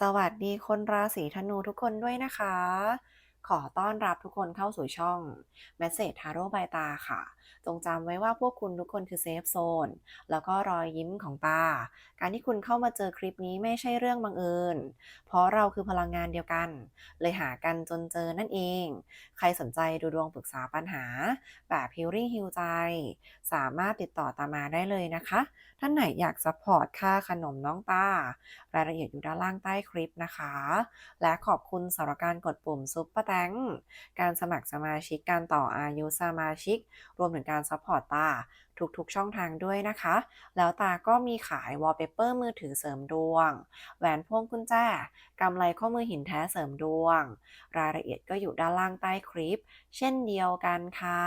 สวัสดีคนราศีธนูทุกคนด้วยนะคะ ขอต้อนรับทุกคนเข้าสู่ช่อง Message Tarot by ตาค่ะ จงจำไว้ว่าพวกคุณทุกคนคือเซฟโซน แล้วก็รอยยิ้มของตา การที่คุณเข้ามาเจอคลิปนี้ไม่ใช่เรื่องบังเอิญ เพราะเราคือพลังงานเดียวกัน เลยหากันจนเจอนั่นเอง ใครสนใจดูดวงปรึกษาปัญหา แบบ Healing Heal ใจ สามารถติดต่อตามมาได้เลยนะคะ ท่านไหนอยากซัพพอร์ตค่าขนมน้องตา รายละเอียดอยู่ด้านล่างใต้คลิปนะคะ และขอบคุณสำหรับการกดปุ่มซุปเปอร์แตงการสมัครสมาชิกการต่ออายุสมาชิก รวมถึงการซัพพอร์ตตาทุกๆช่องทางด้วยนะคะ แล้วตาก็มีขายวอลเปเปอร์มือถือเสริมดวง แหวนพวงกุญแจกำไรข้อมือหินแท้เสริมดวง รายละเอียดก็อยู่ด้านล่างใต้คลิป เช่นเดียวกันค่ะ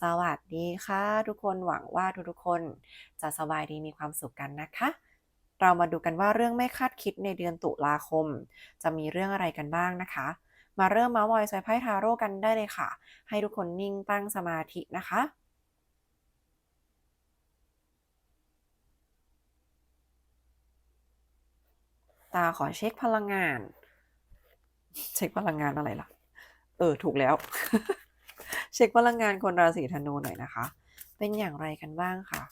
สวัสดีค่ะ ทุกคนหวังว่าทุกๆคน จะสบายดีมีความสุขกันนะคะ เรามาดูกันว่าเรื่องไม่คาดคิดในเดือนตุลาคม จะมีเรื่องอะไรกันบ้างนะคะ มาเริ่มมาส์มอยใส่ไพ่ทาโร่กันได้เลยค่ะ ให้ทุกคนนิ่งตั้งสมาธินะคะตาขอเช็คพลังงาน เช็คพลังงานอะไรล่ะ เออ ถูกแล้ว เช็คพลังงานคนราศีธนูหน่อยนะคะ เป็นอย่างไรกันบ้างคะ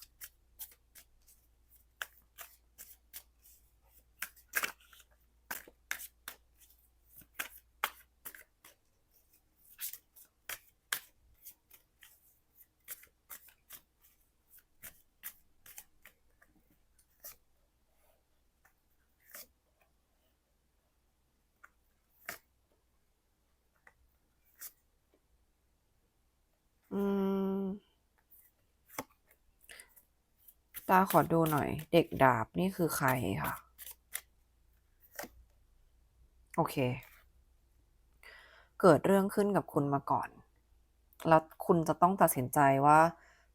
าขอดูหน่อย เด็กดาบนี่คือใครค่ะ โอเค เกิดเรื่องขึ้นกับคุณมาก่อน แล้วคุณจะต้องตัดสินใจว่า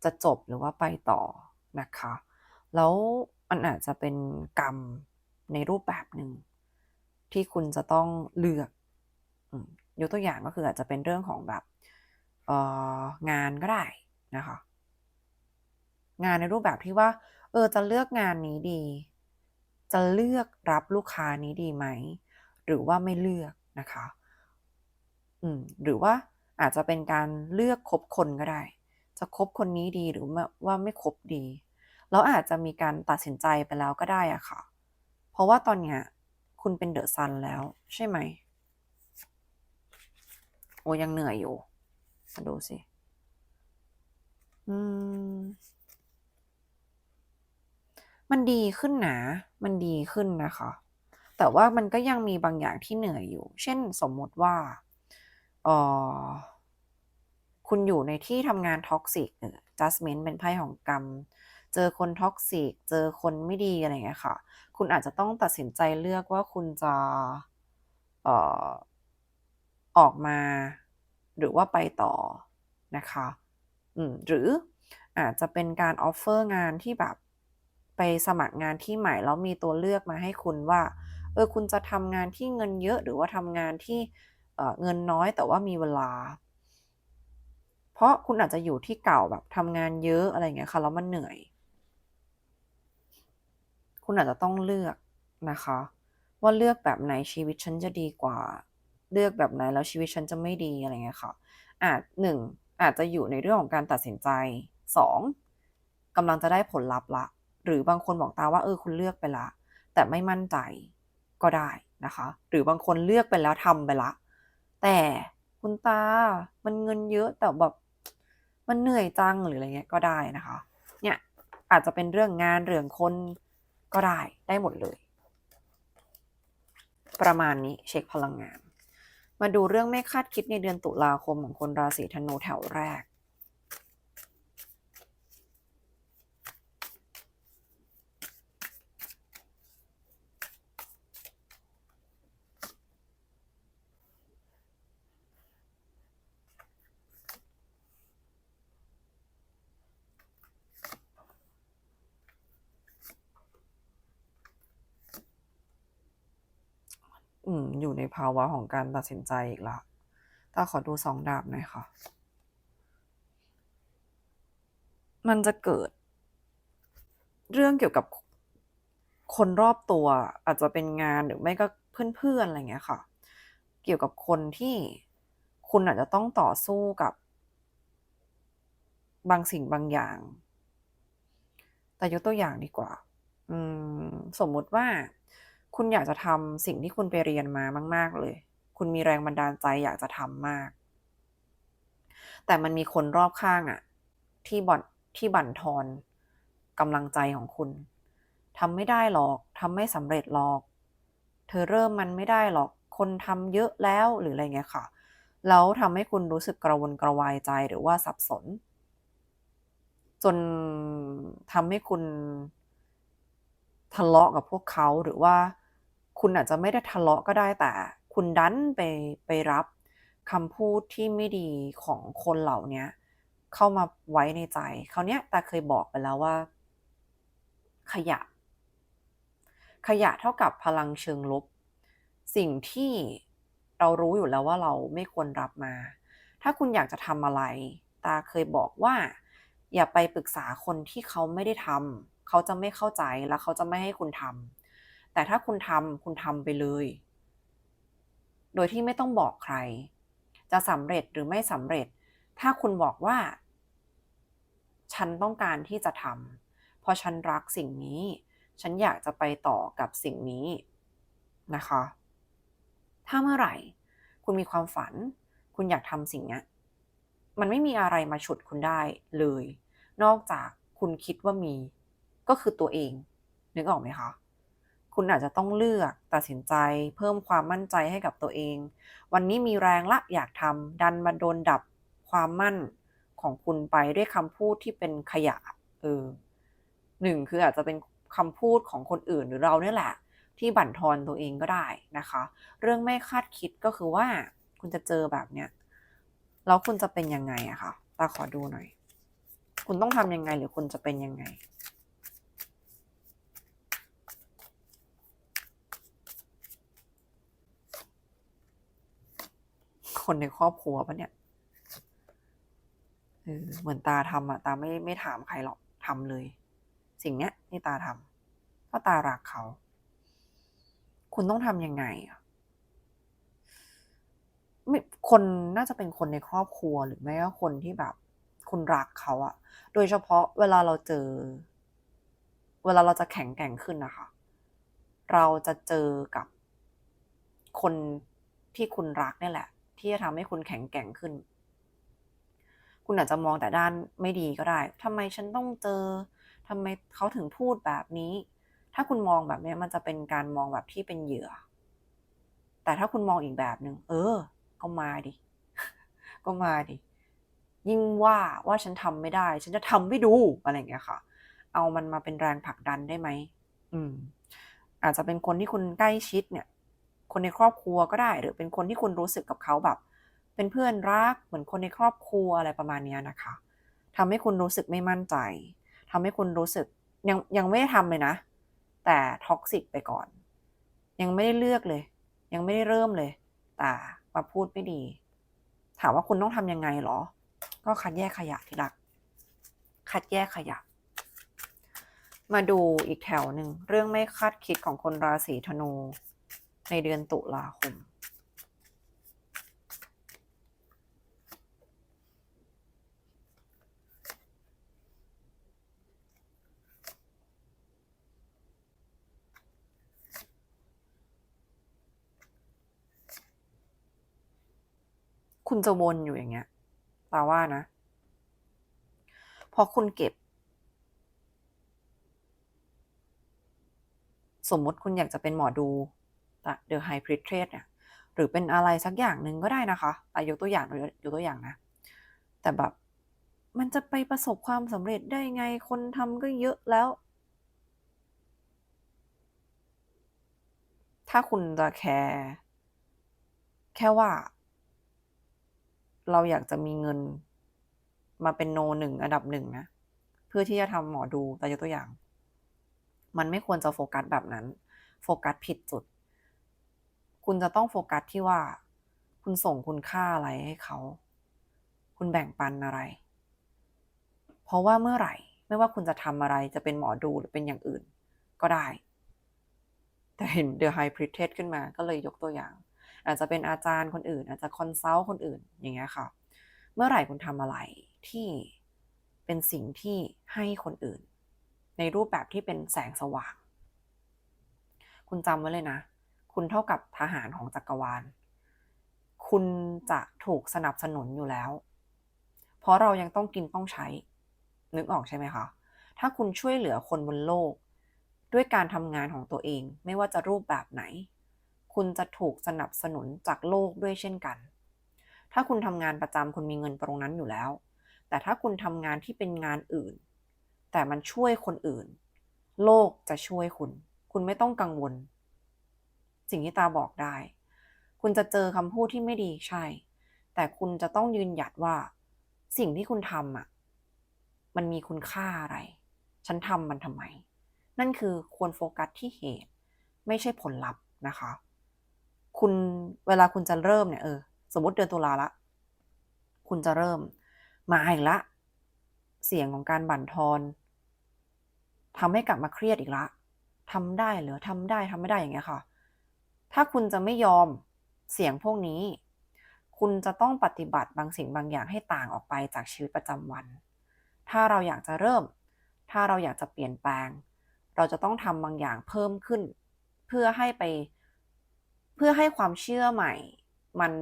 จะจบหรือว่าไปต่อนะคะ แล้วมันอาจจะเป็นกรรมในรูปแบบหนึ่งที่คุณจะต้องเลือกอยกตัวอย่างก็คืออาจจะเป็นเรื่องของแบบงานก็ได้นะคะ งานในรูปแบบที่ว่า เออจะเลือกงานนี้ดี จะเลือกรับลูกค้านี้ดีไหม หรือว่าไม่เลือกนะคะ อืมหรือว่าอาจจะเป็นการเลือกคบคนก็ได้ จะคบคนนี้ดีหรือว่าไม่คบดีแล้วอาจจะมีการตัดสินใจไปแล้วก็ได้อะค่ะ เพราะว่าตอนเนี้ยคุณเป็นเดอะซันแล้ว ใช่ไหม โอ้ยังเหนื่อยอยู่มาดูสิ อืม มันดีขึ้นนะมันดีขึ้นนะคะ แต่ว่ามันก็ยังมีบางอย่างที่เหนื่อยอยู่ เช่นสมมติว่าเออคุณอยู่ในที่ทำงานท็อกซิกเออ judgment เป็นไพ่ของกรรม เจอคนท็อกซิก เจอคนไม่ดีอะไรเงี้ยค่ะ คุณอาจจะต้องตัดสินใจเลือกว่าคุณจะเอ่อออกมา หรือว่าไปต่อนะคะ อืม หรืออาจจะเป็นการออฟเฟอร์งานที่แบบ ไปสมัครงานที่ใหม่แล้วมีตัวเลือกมาให้คุณว่า เออคุณจะทำงานที่เงินเยอะหรือว่าทำงานที่เเงินน้อยแต่ว่ามีเวลา เพราะคุณอาจจะอยู่ที่เก่าแบบทำงานเยอะอะไรเงี้ยค่ะแล้วมันเหนื่อย คุณอาจจะต้องเลือกนะคะ ว่าเลือกแบบไหนชีวิตฉันจะดีกว่า เลือกแบบไหนแล้วชีวิตฉันจะไม่ดีอะไรเงี้ยค่ะ อาจหนึ่งอาจจะอยู่ในเรื่องของการตัดสินใจสองกำลังจะได้ผลลัพธ์ละ หรือบางคนบอกตาว่าเออคุณเลือกไปละ แต่ไม่มั่นใจก็ได้นะคะ หรือบางคนเลือกไปแล้วทำไปละ แต่คุณตามันเงินเยอะแต่แบบมันเหนื่อยจังหรืออะไรเงี้ยก็ได้นะคะ เนี่ยอาจจะเป็นเรื่องงานเรื่องคนก็ได้ได้หมดเลย ประมาณนี้เช็คพลังงาน มาดูเรื่องไม่คาดคิดในเดือนตุลาคมของคนราศีธนูแถวแรก ภาวะของการตัดสินใจอีกละตาขอดูสองดาบหน่อยค่ะ มันจะเกิด เรื่องเกี่ยวกับคนรอบตัว อาจจะเป็นงานหรือไม่ก็เพื่อนๆอะไรเงี้ยค่ะ เกี่ยวกับคนที่คุณอาจจะต้องต่อสู้กับบางสิ่งบางอย่าง แต่ยกตัวอย่างดีกว่าอืมสมมุติว่า คุณอยากจะทำสิ่งที่คุณไปเรียนมามาก ๆ เลย คุณมีแรงบันดาลใจอยากจะทำมาก แต่มันมีคนรอบข้างอะที่บ่นที่บั่นทอนกำลังใจของคุณทำไม่ได้หรอกทำไม่สำเร็จหรอก เธอเริ่มมันไม่ได้หรอก คนทำเยอะแล้วหรืออะไรเงี้ยค่ะ แล้วทำให้คุณรู้สึกกระวนกระวายใจหรือว่าสับสน จนทำให้คุณทะเลาะกับพวกเขาหรือว่า คุณอาจจะไม่ได้ทะเลาะก็ได้แต่ คุณดันไปไปรับคำพูดที่ไม่ดีของคนเหล่านี้เข้ามาไว้ในใจคราวนี้ยตาเคยบอกไปแล้วว่า ขยะ ขยะเท่ากับพลังเชิงลบ สิ่งที่เรารู้อยู่แล้วว่าเราไม่ควรรับมา ถ้าคุณอยากจะทำอะไร ตาเคยบอกว่า อย่าไปปรึกษาคนที่เขาไม่ได้ทำเขาจะไม่เข้าใจและเขาจะไม่ให้คุณทำ แต่ถ้าคุณทำคุณทำไปเลย โดยที่ไม่ต้องบอกใคร จะสำเร็จหรือไม่สำเร็จ ถ้าคุณบอกว่า ฉันต้องการที่จะทำเพราะฉันรักสิ่งนี้ ฉันอยากจะไปต่อกับสิ่งนี้นะคะ ถ้าเมื่อไหร่ คุณมีความฝัน คุณอยากทำสิ่งนี้มันไม่มีอะไรมาฉุดคุณได้เลย นอกจากคุณคิดว่ามี ก็คือตัวเอง นึกออกไหมคะ คุณอาจจะต้องเลือกตัดสินใจ เพิ่มความมั่นใจให้กับตัวเอง วันนี้มีแรงละอยากทำดันมาโดนดับความมั่นของคุณไปด้วยคำพูดที่เป็นขยะเออหนึ่งคืออาจจะเป็นคำพูดของคนอื่นหรือเราเนี่ยแหละ ที่บั่นทอนตัวเองก็ได้นะคะ เรื่องไม่คาดคิดก็คือว่าคุณจะเจอแบบเนี้ยแล้วคุณจะเป็นยังไงอะคะตาขอดูหน่อย คุณต้องทำยังไงหรือคุณจะเป็นยังไง คนในครอบครัวปะเนี่ยเออเหมือนตาทำอะตาไม่ไม่ถามใครหรอกทำเลย สิ่งเนี้ยนี่ตาทำเพราะตารักเขา คุณต้องทำยังไงอะไม่คนน่าจะเป็นคนในครอบครัวหรือไม่ก็คนที่แบบ คุณรักเขาอะโดยเฉพาะเวลาเราเจอ เวลาเราจะแข็งแกร่งขึ้นนะคะ เราจะเจอกับคนที่คุณรักนี่แหละ ที่จะทำให้คุณแข็งแกร่งขึ้น คุณอาจจะมองแต่ด้านไม่ดีก็ได้ทำไมฉันต้องเจอทำไมเขาถึงพูดแบบนี้ ถ้าคุณมองแบบนี้มันจะเป็นการมองแบบที่เป็นเหยื่อ แต่ถ้าคุณมองอีกแบบหนึ่งเออ ก็มาดิ ก็มาดิ ยิ่งว่าว่าฉันทำไม่ได้ ฉันจะทำไม่ดูอะไรอย่างเงี้ยค่ะ เอามันมาเป็นแรงผลักดันได้ไหมอืมอาจจะเป็นคนที่คุณใกล้ชิดเนี่ย คนในครอบครัวก็ได้ หรือเป็นคนที่คุณรู้สึกกับเขาแบบ เป็นเพื่อนรักเหมือนคนในครอบครัวอะไรประมาณนี้นะคะทำให้คุณรู้สึกไม่มั่นใจทำให้คุณรู้สึกยังยังไม่ได้ทำเลยนะ แต่ท็อกซิกไปก่อน ยังไม่ได้เลือกเลย ยังไม่ได้เริ่มเลย แต่มาพูดไม่ดี ถามว่าคุณต้องทำยังไงหรอ ก็คัดแยกขยะที่รัก คัดแยกขยะ มาดูอีกแถวหนึ่ง เรื่องไม่คาดคิดของคนราศีธนู ในเดือนตุลาคมคุณจะวนอยู่อย่างเงี้ยตาว่านะพอคุณเก็บ สมมติคุณอยากจะเป็นหมอดู เดอะไฮพริเทรเนี่ยหรือเป็นอะไรสักอย่างหนึ่งก็ได้นะคะอายกตัวอย่างยกตัวอย่างนะ แต่แบบมันจะไปประสบความสำเร็จได้ไงคนทำก็เยอะแล้ว ถ้าคุณจะแคร์แค่ว่า เราอยากจะมีเงินมาเป็นโนหนึ่งอันดับหนึ่งนะ เพื่อที่จะทำหมอดูแต่ยกตัวอย่าง มันไม่ควรจะโฟกัสแบบนั้น โฟกัสผิดจุด คุณจะต้องโฟกัสที่ว่า คุณส่งคุณค่าอะไรให้เขา คุณแบ่งปันอะไร เพราะว่าเมื่อไหร่ ไม่ว่าคุณจะทำอะไรจะเป็นหมอดูหรือเป็นอย่างอื่น ก็ได้ แต่เห็น The High Priestess ขึ้นมาก็เลยยกตัวอย่าง อาจจะเป็นอาจารย์คนอื่น อาจจะคอนซัลท์คนอื่นอย่างเงี้ยค่ะ เมื่อไหร่คุณทำอะไรที่เป็นสิ่งที่ให้คนอื่น ในรูปแบบที่เป็นแสงสว่าง คุณจำไว้เลยนะ คุณเท่ากับทหารของจักรวาล คุณจะถูกสนับสนุนอยู่แล้ว เพราะเรายังต้องกินต้องใช้ นึกออกใช่ไหมคะ ถ้าคุณช่วยเหลือคนบนโลก ด้วยการทำงานของตัวเองไม่ว่าจะรูปแบบไหน คุณจะถูกสนับสนุนจากโลกด้วยเช่นกัน ถ้าคุณทำงานประจำคุณมีเงินตรงนั้นอยู่แล้ว แต่ถ้าคุณทำงานที่เป็นงานอื่น แต่มันช่วยคนอื่น โลกจะช่วยคุณ คุณไม่ต้องกังวล สิ่งที่ตาบอกได้ คุณจะเจอคำพูดที่ไม่ดีใช่ แต่คุณจะต้องยืนหยัดว่า สิ่งที่คุณทำอะ มันมีคุณค่าอะไร ฉันทำมันทำไม นั่นคือควรโฟกัสที่เหตุ ไม่ใช่ผลลัพธ์นะคะ คุณเวลาคุณจะเริ่มเนี่ยเออสมมติเดือนตุลาละ คุณจะเริ่ม มาอีกละ เสียงของการบั่นทอนทำให้กลับมาเครียดอีกละทำได้หรือทำได้ทำไม่ได้อย่างเงี้ยค่ะ ถ้าคุณจะไม่ยอมเสียงพวกนี้ คุณจะต้องปฏิบัติบางสิ่งบางอย่างให้ต่างออกไปจากชีวิตประจำวัน ถ้าเราอยากจะเริ่ม ถ้าเราอยากจะเปลี่ยนแปลง เราจะต้องทำบางอย่างเพิ่มขึ้น เพื่อให้ไป เพื่อให้ความเชื่อใหม่ มัน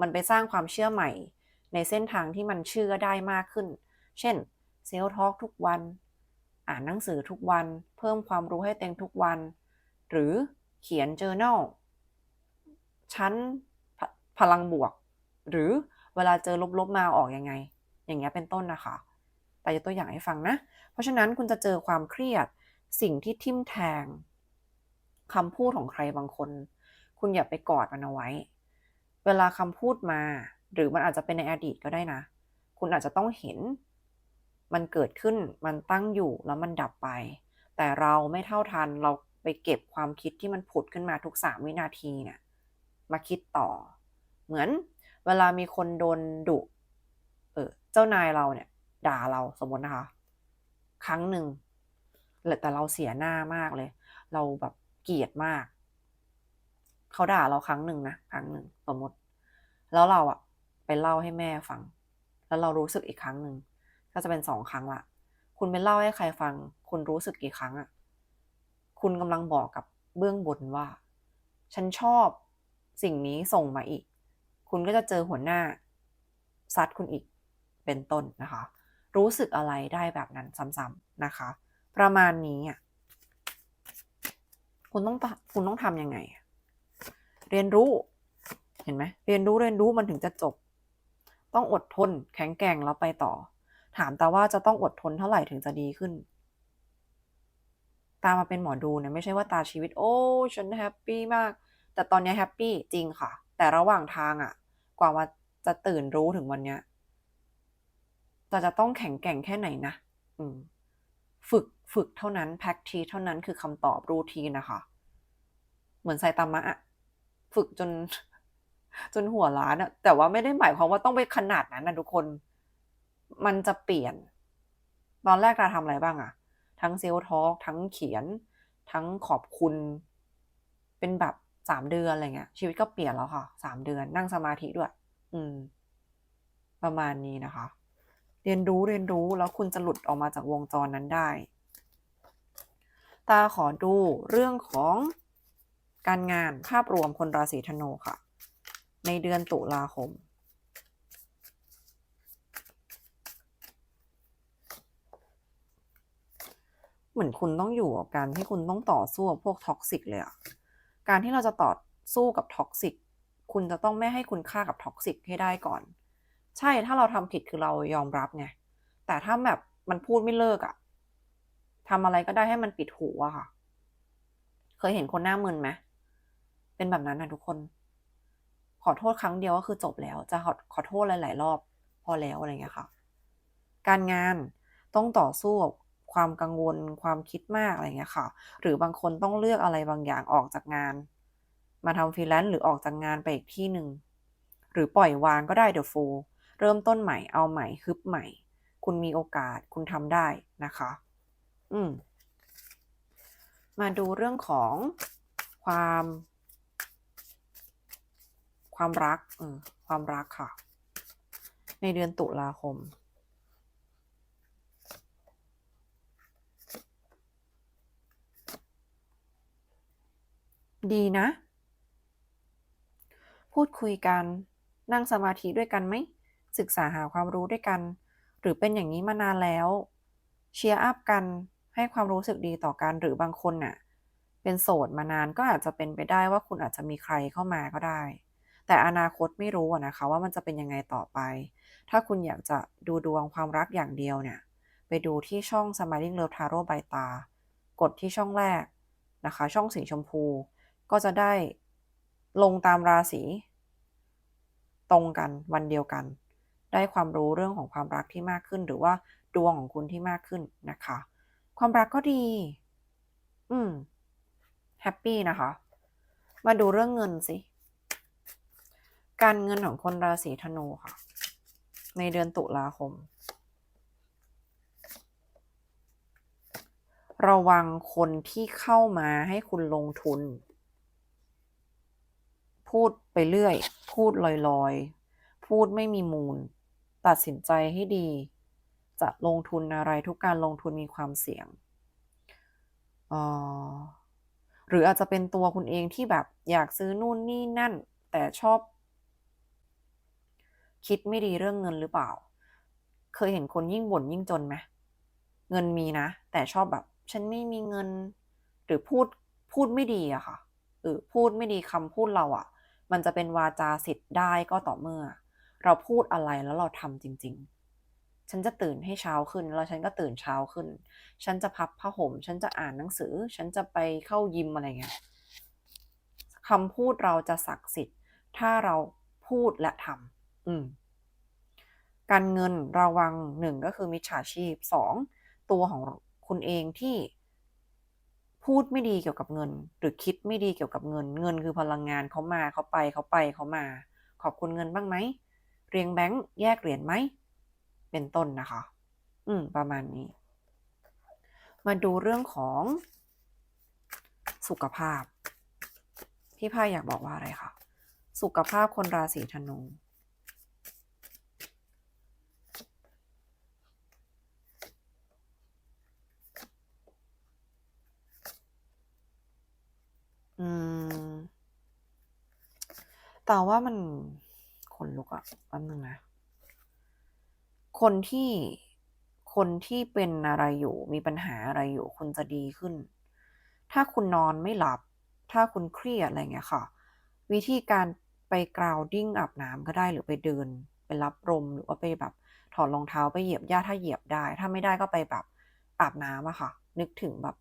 มันไปสร้างความเชื่อใหม่ ในเส้นทางที่มันเชื่อได้มากขึ้น เช่นเซลล์ทอล์กทุกวัน อ่านหนังสือทุกวัน เพิ่มความรู้ให้เต็งทุกวัน หรือเขียน journal ชั้นพลังบวก หรือเวลาเจอลบๆมาออกยังไง อย่างเงี้ยเป็นต้นนะคะ แต่ยกตัวอย่างให้ฟังนะ เพราะฉะนั้นคุณจะเจอความเครียดสิ่งที่ทิ่มแทงคำพูดของใครบางคน คุณอย่าไปกอดมันเอาไว้ เวลาคำพูดมา หรือมันอาจจะเป็นในอดีตก็ได้นะ คุณอาจจะต้องเห็น มันเกิดขึ้นมันตั้งอยู่แล้วมันดับไป แต่เราไม่เท่าทันเราไปเก็บความคิดที่มันผุดขึ้นมาทุกสามวินาทีเนี่ย มาคิดต่อ เหมือนเวลามีคนโดนดุเออเจ้านายเราเนี่ย ด่าเราสมมตินะคะ ครั้งหนึ่งแต่เราเสียหน้ามากเลย เราแบบเกลียดมาก เขาด่าเราครั้งหนึ่งนะครั้งหนึ่งสมมติ แล้วเราอะไปเล่าให้แม่ฟัง แล้วเรารู้สึกอีกครั้งหนึ่งก็จะเป็นสองครั้งละคุณไปเล่าให้ใครฟัง คุณรู้สึกกี่ครั้งอะคุณกำลังบอกกับเบื้องบนว่า ฉันชอบ สิ่งนี้ส่งมาอีก คุณก็จะเจอหัวหน้าซัดคุณอีกเป็นต้นนะคะ รู้สึกอะไรได้แบบนั้นซ้ำๆนะคะ ประมาณนี้อะคุณต้องคุณต้องทำยังไง เรียนรู้เห็นไหมเรียนรู้เรียนรู้มันถึงจะจบ ต้องอดทนแข็งแกร่งแล้วไปต่อ ถามแตาว่าจะต้องอดทนเท่าไหร่ถึงจะดีขึ้น ตามาเป็นหมอดูเนี่ยไม่ใช่ว่าตาชีวิต โอ้ ฉันแฮปปี้มาก แต่ตอนนี้แฮปปี้จริงค่ะ แต่ระหว่างทางอะกว่าว่าจะตื่นรู้ถึงวันเนี้ยเราจะต้องแข็งแกร่งแค่ไหนนะอืมฝึกฝึกเท่านั้น practice เท่านั้นคือคำตอบรูทีนะคะ เหมือนไซตามะอะฝึกจน จนหัวล้านอะแต่ว่าไม่ได้หมายความว่าต้องไปขนาดนั้นนะทุกคน มันจะเปลี่ยน ตอนแรกเราทำอะไรบ้างอะทั้งเซลทอล์กทั้งเขียน ทั้งขอบคุณ เป็นแบบ สามเดือนอะไรเงี้ยชีวิตก็เปลี่ยนแล้วค่ะสามเดือนนั่งสมาธิด้วย อืม ประมาณนี้นะคะ เรียนรู้เรียนรู้แล้วคุณจะหลุดออกมาจากวงจรนั้นได้ ตาขอดูเรื่องของการงานภาพรวมคนราศีธนูค่ะ ในเดือนตุลาคมเหมือนคุณต้องอยู่กับการที่คุณต้องต่อสู้กับพวกท็อกซิกเลยอะ การที่เราจะต่อสู้กับท็อกซิกคุณจะต้องไม่ให้คุณค่ากับท็อกซิกให้ได้ก่อน ใช่ถ้าเราทำผิดคือเรายอมรับไง แต่ถ้าแบบมันพูดไม่เลิกอะทำอะไรก็ได้ให้มันปิดหูอะค่ะ เคยเห็นคนหน้ามึนไหมเป็นแบบนั้นนะทุกคน ขอโทษครั้งเดียวก็คือจบแล้ว จะขอขอโทษหลาย ๆ รอบ พอแล้วอะไรเงี้ยค่ะ การงานต้องต่อสู้ ความกังวล ความคิดมากอะไรเงี้ยค่ะ หรือบางคนต้องเลือกอะไรบางอย่างออกจากงาน มาทำฟรีแลนซ์หรือออกจากงานไปอีกที่หนึ่งหรือปล่อยวางก็ได้เดี๋ยวฟูเริ่มต้นใหม่เอาใหม่ฮึบใหม่ คุณมีโอกาสคุณทำได้นะคะ อืมมาดูเรื่องของควความ ความรักเออความรักค่ะ ในเดือนตุลาคม ดีนะ พูดคุยกัน นั่งสมาธิด้วยกันไหม ศึกษาหาความรู้ด้วยกัน หรือเป็นอย่างนี้มานานแล้ว เชียร์อัพกัน ให้ความรู้สึกดีต่อกัน หรือบางคนน่ะ เป็นโสดมานานก็อาจจะเป็นไปได้ว่าคุณอาจจะมีใครเข้ามาก็ได้ แต่อนาคตไม่รู้นะคะว่ามันจะเป็นยังไงต่อไป ถ้าคุณอยากจะดูดวงความรักอย่างเดียวเนี่ย ไปดูที่ช่อง Smiling Love Tarot by ตากดที่ช่องแรกนะคะ ช่องสีชมพู ก็จะได้ลงตามราศีตรงกันวันเดียวกัน ได้ความรู้เรื่องของความรักที่มากขึ้น หรือว่าดวงของคุณที่มากขึ้นนะคะ ความรักก็ดี อืมแฮปปี้นะคะ มาดูเรื่องเงินสิ การเงินของคนราศีธนูค่ะ ในเดือนตุลาคม ระวังคนที่เข้ามาให้คุณลงทุน พูดไปเรื่อย พูดลอยๆ พูดไม่มีมูล ตัดสินใจให้ดี จะลงทุนอะไรทุกการลงทุนมีความเสี่ยงออหรืออาจจะเป็นตัวคุณเองที่แบบอยากซื้อนู่นนี่นั่น แต่ชอบ คิดไม่ดีเรื่องเงินหรือเปล่า เคยเห็นคนยิ่งบ่นยิ่งจนไหมเงินมีนะ แต่ชอบแบบ ฉันไม่มีเงิน หรือพูดพูดไม่ดีอะค่ะหรือพูดไม่ดีคำพูดเราอะ มันจะเป็นวาจาสิทธิ์ได้ก็ต่อเมื่อ เราพูดอะไรแล้วเราทำจริง ๆ ฉันจะตื่นให้เช้าขึ้น แล้วฉันก็ตื่นเช้าขึ้น ฉันจะพับผ้าห่ม ฉันจะอ่านหนังสือ ฉันจะไปเข้ายิมอะไรเงี้ยคำพูดเราจะศักดิ์สิทธิ์ ถ้าเราพูดและทำอืมการเงินระวังหนึ่งก็คือมิจฉาชีพสองตัวของคุณเองที่ พูดไม่ดีเกี่ยวกับเงิน หรือคิดไม่ดีเกี่ยวกับเงิน เงินคือพลังงานเขามาเขาไปเขาไปเขามา ขอบคุณเงินบ้างไหมเรียงแบงค์แยกเหรียญไหมเป็นต้นนะคะ อืม ประมาณนี้ มาดูเรื่องของสุขภาพ พี่พายอยากบอกว่าอะไรคะสุขภาพคนราศีธนู อืม แต่ว่ามันขนลุกอะแป๊บนึงนะ คนที่คนที่เป็นอะไรอยู่ มีปัญหาอะไรอยู่ คุณจะดีขึ้น ถ้าคุณนอนไม่หลับ ถ้าคุณเครียดอะไรเงี้ยค่ะ วิธีการไปกราวดิ้งอาบน้ำก็ได้หรือไปเดิน ไปรับลมหรือว่าไปแบบ ถอดรองเท้าไปเหยียบหญ้าถ้าเหยียบได้ ถ้าไม่ได้ก็ไปแบบอาบน้ำอะค่ะ นึกถึงแบบ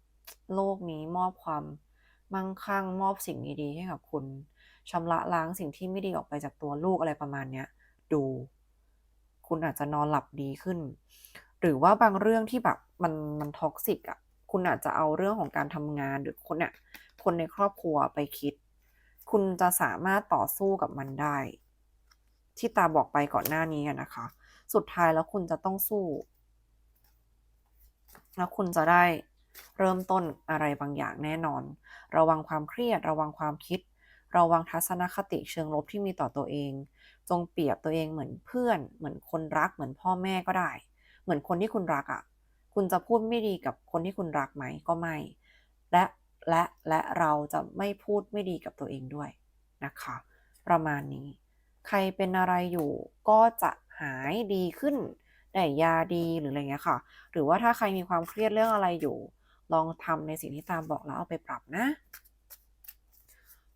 โลกนี้มอบความ มั่งคั่งมอบสิ่งดีๆให้กับคุณชำระล้างสิ่งที่ไม่ดีออกไปจากตัวลูกอะไรประมาณเนี้ยดู คุณอาจจะนอนหลับดีขึ้น หรือว่าบางเรื่องที่แบบมันมันท็อกซิกอะคุณอาจจะเอาเรื่องของการทำงานหรือคนเนี่ยคนในครอบครัวไปคิด คุณจะสามารถต่อสู้กับมันได้ ที่ตาบอกไปก่อนหน้านี้นะคะ สุดท้ายแล้วคุณจะต้องสู้ แล้วคุณจะได้ เริ่มต้นอะไรบางอย่างแน่นอน ระวังความเครียด ระวังความคิด ระวังทัศนคติเชิงลบที่มีต่อตัวเอง จงเปรียบตัวเองเหมือนเพื่อน เหมือนคนรัก เหมือนพ่อแม่ก็ได้ เหมือนคนที่คุณรักอะ่ะ คุณจะพูดไม่ดีกับคนที่คุณรักไหมก็ไม่ และและและเราจะไม่พูดไม่ดีกับตัวเองด้วยนะคะ ประมาณนี้ ใครเป็นอะไรอยู่ก็จะหายดีขึ้นได้ยาดีหรืออะไรเงี้ยค่ะ หรือว่าถ้าใครมีความเครียดเรื่องอะไรอยู่ ลองทำในสิ่งที่ตามบอกแล้วเอาไปปรับนะ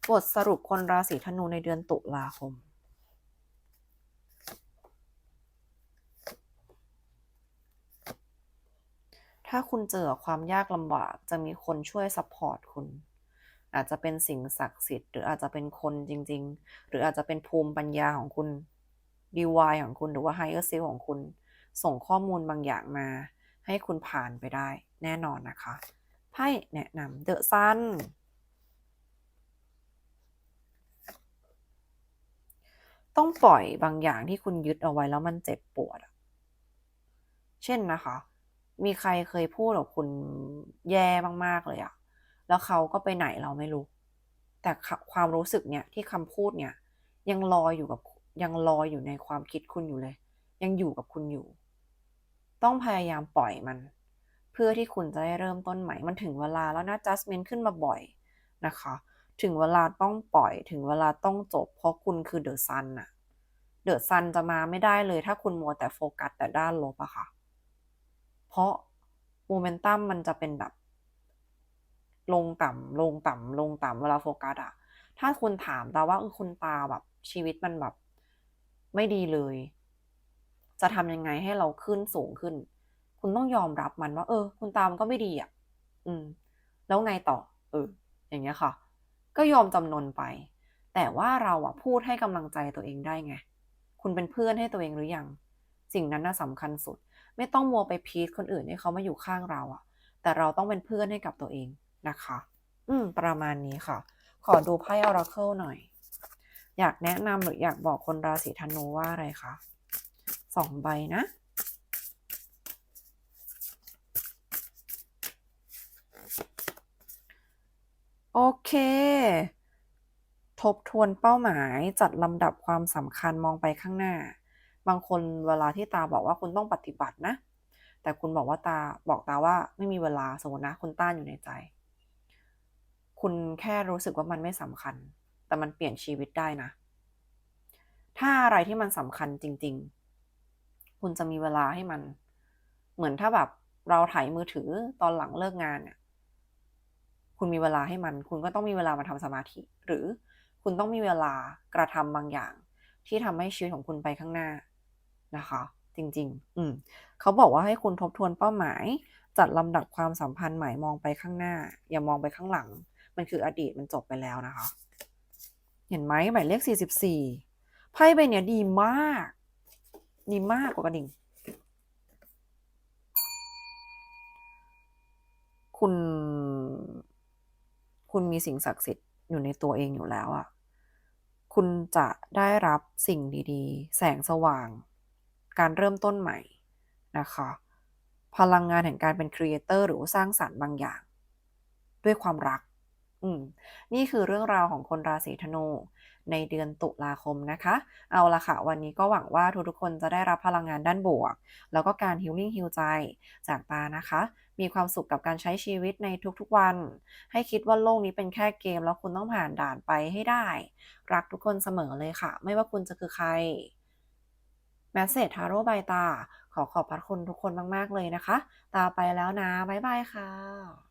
บทสรุปคนราศีธนูในเดือนตุลาคม ถ้าคุณเจอความยากลำบากจะมีคนช่วยซัพพอร์ตคุณ อาจจะเป็นสิ่งศักดิ์สิทธิ์หรืออาจจะเป็นคนจริง ๆ หรืออาจจะเป็นภูมิปัญญาของคุณดีวายของคุณหรือว่าไฮเออร์เซลของคุณ ส่งข้อมูลบางอย่างมา ให้คุณผ่านไปได้แน่นอนนะคะไพ่แนะนำเดอะซันต้องปล่อยบางอย่างที่คุณยึดเอาไว้แล้วมันเจ็บปวด เช่นนะคะ มีใครเคยพูดกับคุณแย่มากๆเลยอะแล้วเขาก็ไปไหนเราไม่รู้ แต่ความรู้สึกเนี่ยที่คำพูดเนี่ย ยังลอยอยู่กับยังลอยอยู่ในความคิดคุณอยู่เลย ยังอยู่กับคุณอยู่ ต้องพยายามปล่อยมัน เพื่อที่คุณจะได้เริ่มต้นใหม่ มันถึงเวลาแล้วนะ adjustment ขึ้นมาบ่อยนะคะ ถึงเวลาต้องปล่อย ถึงเวลาต้องจบ เพราะคุณคือเดอะซันน่ะเดอะซันจะมาไม่ได้เลย ถ้าคุณมัวแต่โฟกัสแต่ด้านลบอะค่ะ เพราะโมเมนตัมมันจะเป็นแบบ ลงต่ำลงต่ำลงต่ำเวลาโฟกัสอะถ้าคุณถามตาว่าเออคุณตาแบบชีวิตมันแบบ ไม่ดีเลย จะทำยังไงให้เราขึ้นสูงขึ้น คุณต้องยอมรับมันว่า เออ คุณตามันก็ไม่ดีอะ อืม แล้วไงต่อ เออ อย่างเงี้ยค่ะ ก็ยอมจำนนไป แต่ว่าเราอะพูดให้กำลังใจตัวเองได้ไง คุณเป็นเพื่อนให้ตัวเองหรือยัง สิ่งนั้นน่าสำคัญสุด ไม่ต้องมัวไปพีทคนอื่นให้เขามาอยู่ข้างเราอะ แต่เราต้องเป็นเพื่อนให้กับตัวเองนะคะ อืม ประมาณนี้ค่ะ ขอดูไพ่ Oracle หน่อย อยากแนะนำหรืออยากบอกคนราศีธนูว่าอะไรคะ สองใบนะโอเค ทบทวนเป้าหมายจัดลำดับความสำคัญมองไปข้างหน้า บางคนเวลาที่ตาบอกว่าคุณต้องปฏิบัตินะ แต่คุณบอกว่าตาบอกตาว่าไม่มีเวลาสมมตินะคุณต้านอยู่ในใจ คุณแค่รู้สึกว่ามันไม่สำคัญ แต่มันเปลี่ยนชีวิตได้นะ ถ้าอะไรที่มันสำคัญจริง ๆ คุณจะมีเวลาให้มัน เหมือนถ้าแบบเราถ่ายมือถือตอนหลังเลิกงานเนี่ยคุณมีเวลาให้มัน คุณก็ต้องมีเวลามาทำสมาธิ หรือคุณต้องมีเวลากระทำบางอย่าง ที่ทำให้ชีวิตของคุณไปข้างหน้านะคะ จริง ๆ อืมเขาบอกว่าให้คุณทบทวนเป้าหมาย จัดลำดับความสัมพันธ์ใหม่มองไปข้างหน้า อย่ามองไปข้างหลัง มันคืออดีตมันจบไปแล้วนะคะ เห็นไหมหมายเลข 44ไพ่ใบเนี้ยดีมาก ดีมากกว่ากระดิ่ง คุณ คุณมีสิ่งศักดิ์สิทธิ์อยู่ในตัวเองอยู่แล้วอะคุณจะได้รับสิ่งดีๆ แสงสว่าง การเริ่มต้นใหม่นะคะ พลังงานแห่งการเป็นครีเอเตอร์หรือสร้างสรรค์บางอย่าง ด้วยความรัก อืมนี่คือเรื่องราวของคนราศีธนูในเดือนตุลาคมนะคะ เอาละค่ะ วันนี้ก็หวังว่าทุกๆคนจะได้รับพลังงานด้านบวก แล้วก็การฮิลลิ่งฮิลใจจากตานะคะ มีความสุขกับการใช้ชีวิตในทุกๆวัน ให้คิดว่าโลกนี้เป็นแค่เกม แล้วคุณต้องผ่านด่านไปให้ได้ รักทุกคนเสมอเลยค่ะ ไม่ว่าคุณจะคือใครแมสเซจทาโร่ใบตา ขอขอบพระคุณทุกคนมากๆเลยนะคะ ตาไปแล้วนะ บ๊ายบายค่ะ